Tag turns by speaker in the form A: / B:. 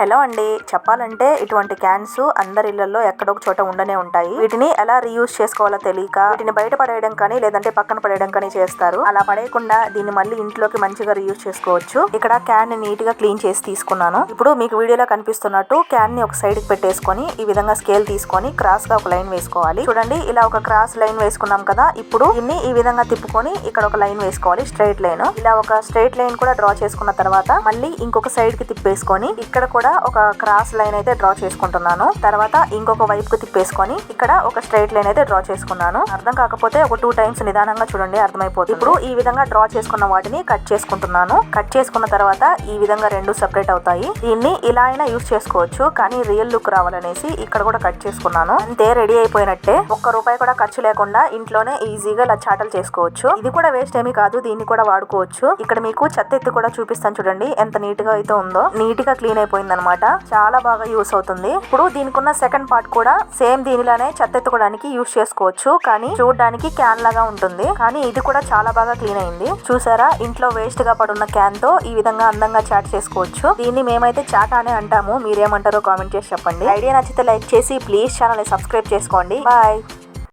A: Hello అండి. చెప్పాలంటే ఇటువంటి క్యాన్స్ అందరి ఇళ్ళలో ఎక్కడొక చోట ఉండనే ఉంటాయి. వీటిని ఎలా రీయూజ్ చేసుకోవాలో తెలియక వీటిని బయట పడేయడం కానీ లేదంటే పక్కన పడేయడం కానీ చేస్తారు. అలా పడేయకుండా దీన్ని మళ్ళీ ఇంట్లోకి మంచిగా రీయూజ్ చేసుకోవచ్చు. ఇక్కడ క్యాన్ని నీట్గా క్లీన్ చేసి తీసుకున్నాను. ఇప్పుడు మీకు వీడియోలో కనిపిస్తున్నట్టు క్యాన్ని ఒక సైడ్కి పెట్టేసుకొని ఈ విధంగా స్కేల్ తీసుకొని క్రాస్గా ఒక లైన్ వేసుకోవాలి. చూడండి ఇలా ఒక క్రాస్ లైన్ వేసుకున్నాం కదా ఇప్పుడు దీన్ని ఈ విధంగా తిప్పుకొని ఇక్కడ ఒక లైన్ వేసుకోవాలి స్ట్రైట్ లైన్. ఇలా ఒక స్ట్రైట్ లైన్ కూడా డ్రా చేసుకున్న తర్వాత మళ్ళీ ఇంకొక సైడ్కి తిప్పేసుకొని ఇక్కడ కూడా ఒక క్రాస్ లైన్ అయితే డ్రా చేసుకుంటున్నాను. తర్వాత ఇంకొక వైపుకు తిప్పేసుకొని ఇక్కడ ఒక స్ట్రైట్ లైన్ అయితే డ్రా చేసుకున్నాను. అర్థం కాకపోతే ఒక టూ టైమ్స్ నిదానంగా చూడండి అర్థమైపోతుంది. ఇప్పుడు ఈ విధంగా డ్రా చేసుకున్న వాటిని కట్ చేసుకుంటున్నాను. కట్ చేసుకున్న తర్వాత ఈ విధంగా రెండు సెపరేట్ అవుతాయి. దీన్ని ఇలా అయినా యూస్ చేసుకోవచ్చు కానీ రియల్ లుక్ రావాలనేసి ఇక్కడ కూడా కట్ చేసుకున్నాను. అంతే రెడీ అయిపోయినట్టే. ఒక్క రూపాయి కూడా ఖర్చు లేకుండా ఇంట్లోనే ఈజీగా ఇలా చాటలు చేసుకోవచ్చు. ఇది కూడా వేస్ట్ ఏమీ కాదు దీన్ని కూడా వాడుకోవచ్చు. ఇక్కడ మీకు చెత్త ఎత్తి కూడా చూపిస్తాను చూడండి ఎంత నీట్గా అయితే ఉందో. నీట్గా క్లీన్ అయిపోయింది అనమాట చాలా బాగా యూస్ అవుతుంది. ఇప్పుడు దీనికి ఉన్న సెకండ్ పార్ట్ కూడా సేమ్ దీనిలానే చెత్త ఎత్తుకోవడానికి యూస్ చేసుకోవచ్చు. కానీ చూడడానికి క్యాన్ లాగా ఉంటుంది. కానీ ఇది కూడా చాలా బాగా క్లీన్ అయింది. చూసారా? ఇంట్లో వేస్ట్గా పడున్న క్యాన్తో ఈ విధంగా అందంగా చాట్ చేసుకోవచ్చు. దీన్ని మేమైతే చాట్ అనే అంటాము. మీరేమంటారో కామెంట్ చేసి చెప్పండి. ఐడియా నచ్చితే లైక్ చేసి ప్లీజ్ ఛానల్ సబ్స్క్రైబ్ చేసుకోండి. బాయ్.